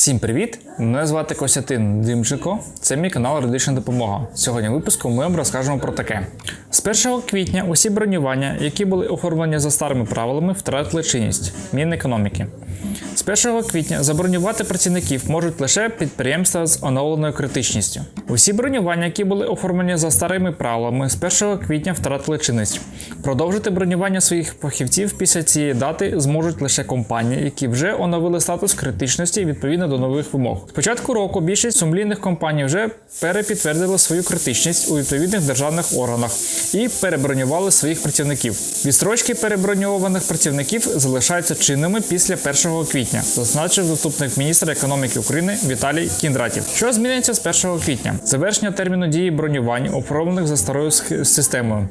Всім привіт! Мене звати Костянтин Димченко. Це мій канал Юридична допомога. Сьогодні в випуску ми вам розкажемо про таке: з 1 квітня усі бронювання, які були оформлені за старими правилами, втратили чинність Мінекономіки. З 1 квітня забронювати працівників можуть лише підприємства з оновленою критичністю. Усі бронювання, які були оформлені за старими правилами, з 1 квітня втратили чинність. Продовжити бронювання своїх фахівців після цієї дати зможуть лише компанії, які вже оновили статус критичності відповідно до нових вимог. З початку року більшість сумлінних компаній вже перепідтвердили свою критичність у відповідних державних органах і перебронювали своїх працівників. Відстрочки переброньованих працівників залишаються чинними після 1 квітня, зазначив заступник міністра економіки України Віталій Кіндратів. Що зміниться з 1 квітня? Завершення терміну дії бронювань, оформлених за старою системою.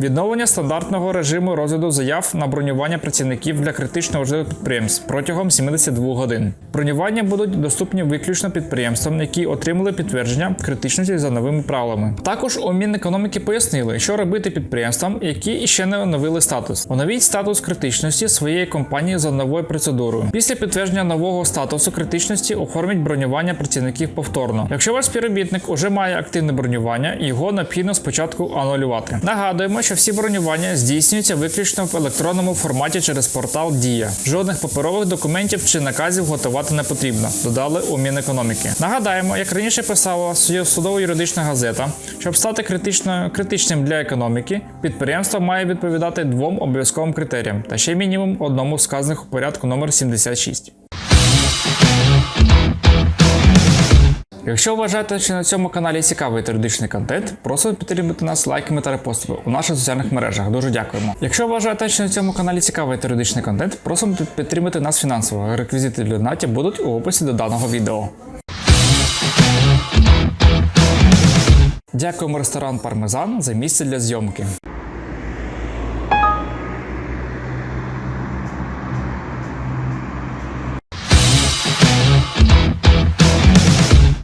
Відновлення стандартного режиму розгляду заяв на бронювання працівників для критично важливих підприємств протягом 72 годин. Бронювання будуть доступні виключно підприємствам, які отримали підтвердження критичності за новими правилами. Також у Мінекономіки пояснили, що робити підприємствам, які ще не оновили статус. Оновіть статус критичності своєї компанії за новою процедурою. Після підтвердження нового статусу критичності оформіть бронювання працівників повторно. Якщо ваш співробітник уже має активне бронювання, його необхідно спочатку анулювати. Нагадуємо, що всі бронювання здійснюються виключно в електронному форматі через портал Дія. Жодних паперових документів чи наказів готувати не потрібно. Додали у Мінекономіки. Нагадаємо, як раніше писала судово юридична газета, щоб стати критично критичним для економіки, підприємство має відповідати двом обов'язковим критеріям та ще мінімум одному з вказаних у порядку номер 76. Якщо вважаєте, що на цьому каналі цікавий юридичний контент, просимо підтримати нас лайками та репостами у наших соціальних мережах. Дуже дякуємо. Якщо вважаєте, що на цьому каналі цікавий юридичний контент, просимо підтримати нас фінансово. Реквізити для донатів будуть у описі до даного відео. Дякуємо ресторан Пармезан за місце для зйомки.